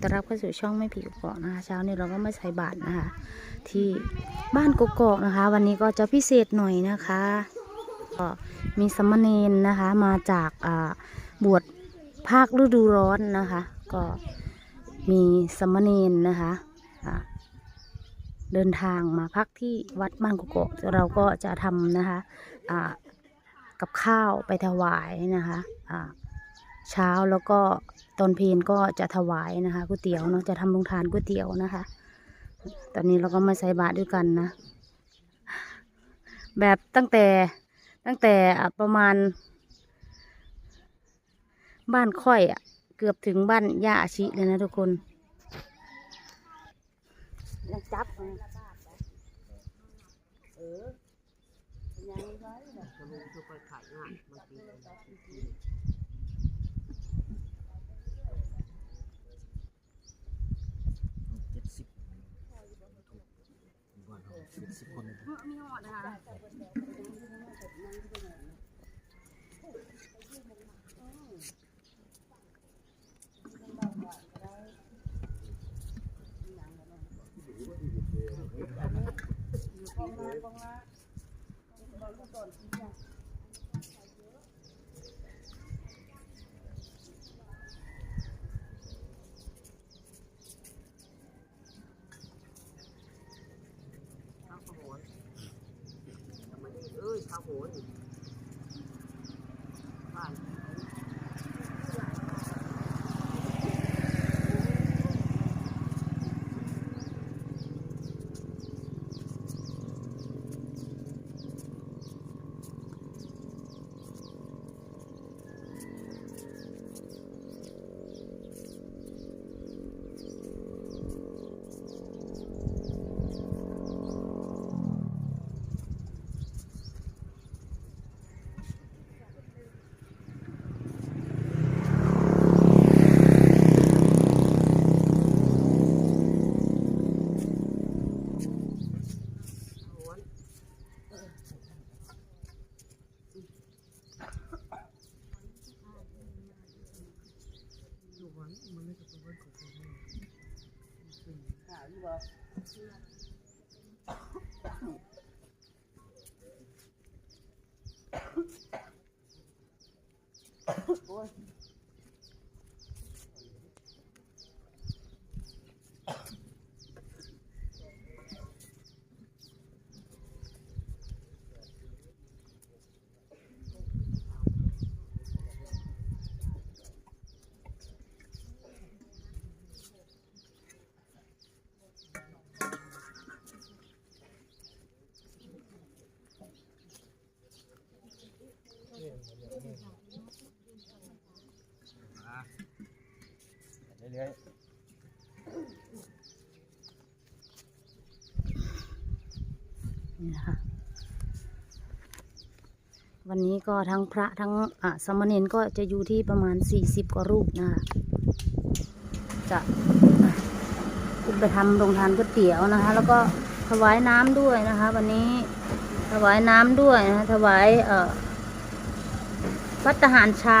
ต้อนรับเข้าสู่ช่องไม่ผีกกอกนะคะ เช้านี้เราก็มาใส่บาตรนะคะ ที่บ้านกกอกนะคะ วันนี้ก็จะพิเศษหน่อยนะคะก็มีสมเณรนะคะมาจากบวชภาคฤดูร้อนนะคะ ก็มีสมเณรนะคะเดินทางมาพักที่วัดบ้านกกอกเราก็จะทำนะคะกับข้าวไปถวายนะคะ เช้าแล้วก็ตอนเพลนก็จะถวายนะคะก๋วยเตี๋ยวเนาะจะทำโรงทานก๋วยเตี๋ยวนะคะ ตอนนี้เราก็มาใส่บาตรด้วยกันนะ แบบตั้งแต่ตั้งแต่อะประมาณ บ้านค่อยอะ เกือบถึงบ้านย่าอาชิเลยนะทุกคนยังจับเลยเออยังไว้แบบ เจ็ดสิบ บ้านเราเจ็ดสิบคนมีหอดนะคะข้าวโหนทำไม เอ้ยข้าวโหนบ้าน โหนอยู่วันมันไม่จะเป็นวันของคน ข่า เรื่อยนี่นะคะวันนี้ก็ทั้งพระทั้งอะสมเณรก็จะอยู่ที่ประมาณ 40 กว่ารูปนะคะจะขึ้นไปทำโรงทานก๋วยเตี๋ยวนะคะ แล้วก็ถวายน้ำด้วยนะคะ วันนี้ถวายน้ำด้วยนะคะถวายเอ่อ วัตหารเช้า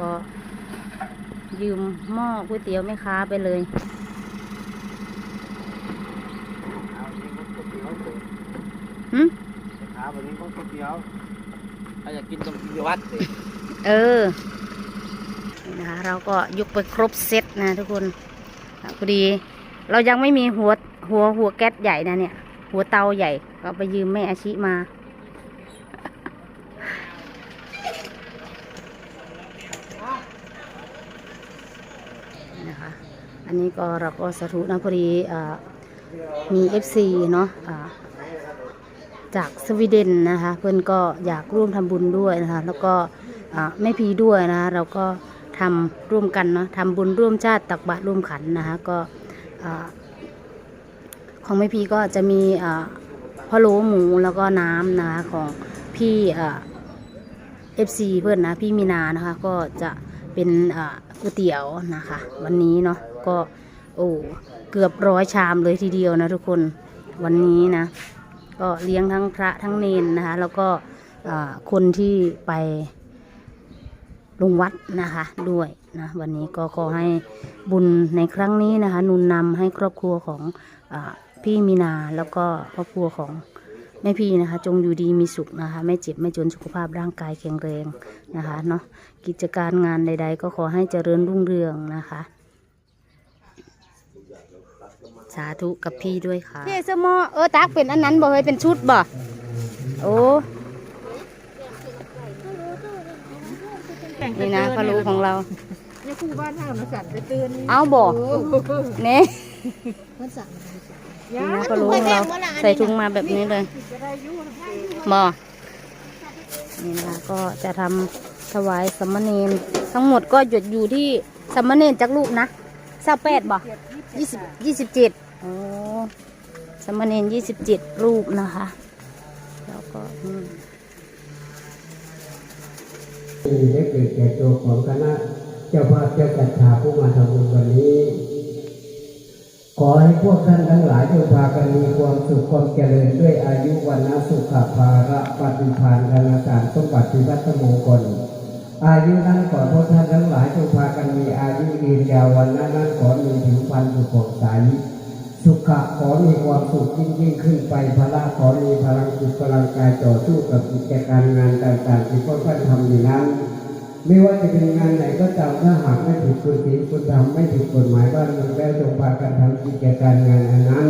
ก็ ยืมหม้อก๋วยเตี๋ยวแม่ค้าไปเลยเอาจริงก็ก๋วยเตี๋ยวเถอะหึขาแบบนี้ก็ก๋วยเตี๋ยวถ้าอยากกินต้องกินที่วัดสิเออนี่นะคะเราก็ยกไปครบเซตนะทุกคนอะพอดี เรายังไม่มีหัวหัวหัวแก๊สใหญ่นะเนี่ย หัวเตาใหญ่ ก็ไปยืมแม่อาชิมา นี่นะคะ อั นนี้ก็เราก็สาธุนะพอดีอมี FC เนาะจากสวีเดนนะคะ เพื่อนก็อยากร่วมทำบุญด้วยนะคะ แล้วก็อ่าแม่พีด้วยนะคะเราก็ทำร่วมกันเนาะทำบุญร่วมชาติตักบาตรร่วมขันนะคะก็ของแม่พีก็จะมีพะโล้หมูแล้วก็น้ำนะคะของพี่เอฟซีเพื่อนนะพี่มีนานะคะก็จะเป็นก๋วยเตี๋ยวนะคะ วันนี้เนาะ ก็โอ้เกือบร้อยชามเลยทีเดียวนะทุกคนวันนี้นะ ก็เลี้ยงทั้งพระทั้งเนนนะคะ แล้วก็คนที่ไปลงวัดนะคะด้วยนะวันนี้ก็ขอให้บุญในครั้งนี้นะคะนุนนำให้ครอบครัวของอพี่มีนาแล้วก็ครอบครัวของแม่พี่นะคะ จงอยู่ดีมีสุขนะคะ ไม่เจ็บไม่จนสุขภาพร่างกายแข็งแรงนะคะเนาะกิจการงานใด ๆ ก็ขอให้เจริญรุ่งเรืองนะคะ สาธุกับพี่ด้วยค่ะเทสมอเออตักเป็นอันนั้นบ่เฮ้ยเป็นชุดบ่โอ้นี่นะพะโลูของเราเนี่ยครูบ้านท่ามาสั่นไปเตือนเอาบ่โอ้เน่มันสั่นนี่นะพะโลูของเราใส่ถุงมาแบบนี้เลยจะได้ยุ่งได้ยุ่งบ่นี่นะคะก็จะทำถวายสมณเณรทั้งหมดก็หยุดอยู่ที่สมณเณรจักลูกนะเศร้าแปดบ่ ยี่สิบยี่สิบเจ็ดโอ้สามเณรยี่สิบเจ็ดรูปนะคะ แล้วก็อืมได้เกิดแก่ตัวของคณะเจ้าภาพเจ้ากัญชาผู้มาทำบุญวันนี้ ขอให้พวกท่านทั้งหลายจงพากันมีความสุขความเจริญด้วยอายุวันนะสุขภาระปฏิภาณธนาสารสมบัติพิพัฒนมงคล อายุนั้นขอพวกท่านทั้งหลายจงพากันมีอายุยืนยาววันนะนั้นขอมีผิวพรรณสุขใสสุขะขอมีความสุขยิ่งยิ่งขึ้นไปพละขอมีพลังจิตพลังกายต่อสู้กับกิจการงานต่างๆที่พวกท่านทำอยู่นั้นไม่ว่าจะเป็นงานไหนก็ตามถ้าหากไม่ผิดคุณศีลคุณธรรมไม่ผิดกฎหมายบ้านเมืองแล้วจงพากันทำกิจการงานอันนั้น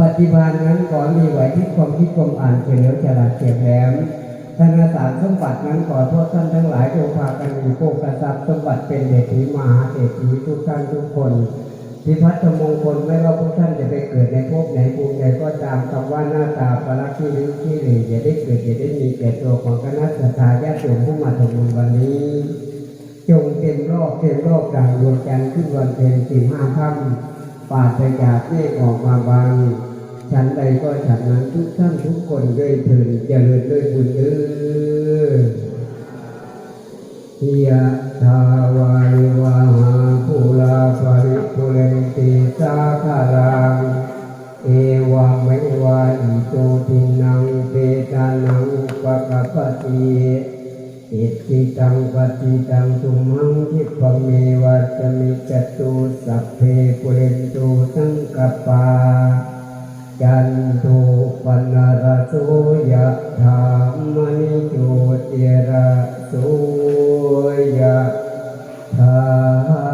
ปฏิบัตินั้นก่อนมีไหวที่ความคิดความอ่านเฉลียวฉลาดเฉียบแหลม ธนสารสมบัตินั้นขอโทษท่านทั้งหลายจงพากันมีโภคทรัพย์สมบัติเป็นเดชีมหาเศรษฐีทุกท่านทุกคนพิพัฒนมงคลไม่ว่าพวกท่านจะไปเกิดในภพไหนภูมิใดก็ตามคำว่าหน้าตาปรักที่ลิ้นที่หลยอย่าได้เกิดอย่าได้มีแก่ตัวของคณะสัตยาญาติโยมผู้มาทำบุญวันนี้ จงเต็มรอบเต็มรอบดังดวงจันทร์ขึ้นวันเพ็ญสิบห้าค่ำปาศจากเมฆออกมาบาง ฉันใดก็ฉันนั้นทุกท่านทุกคนด้วยเถิดเจริญด้วยบุญเด้อยะทาวาริวาหาภูลาภริภูเรนติสาคารังเอวะเมวะอิโตทินังเปตานังอุปกปปติอิติตังปฏิตังตุมังคิปเมวะจมิจตุสัพเพปุเรนตุสังกปา จันตุปนรสุยะธามนิจุติระสุยะธา